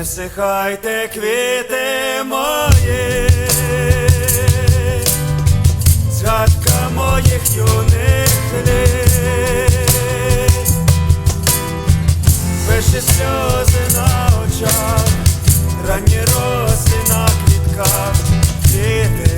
Не всихайте квіти мої, згадка моїх юних літ, Перші сльози на очах, ранні роси на квітках, квіти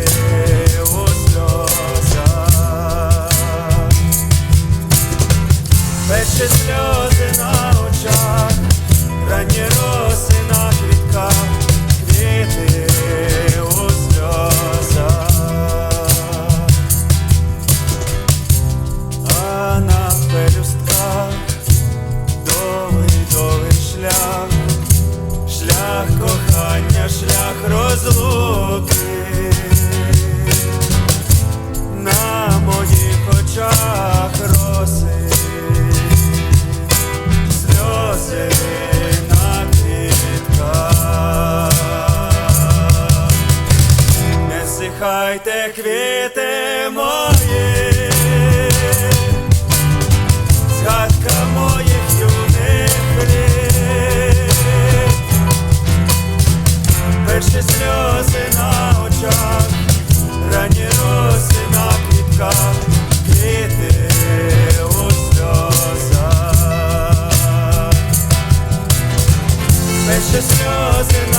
квіти мої, згадка моїх юних перші сльози на очах, ранні роси на квітках, квіти у сльозах, перші сльози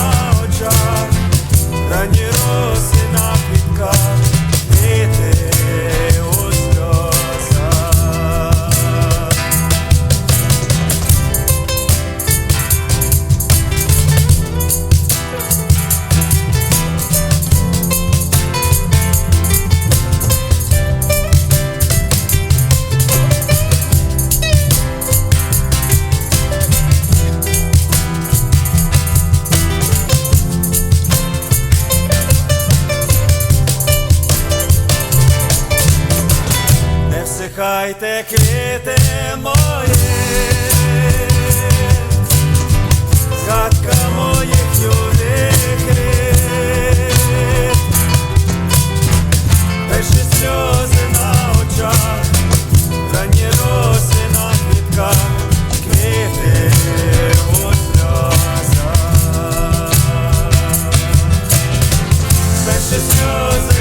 Чекайте квіти мої, хатка моїх юних рід, Перші сльози на очах, ранні роси на квітках, у сльозах, перші сльози.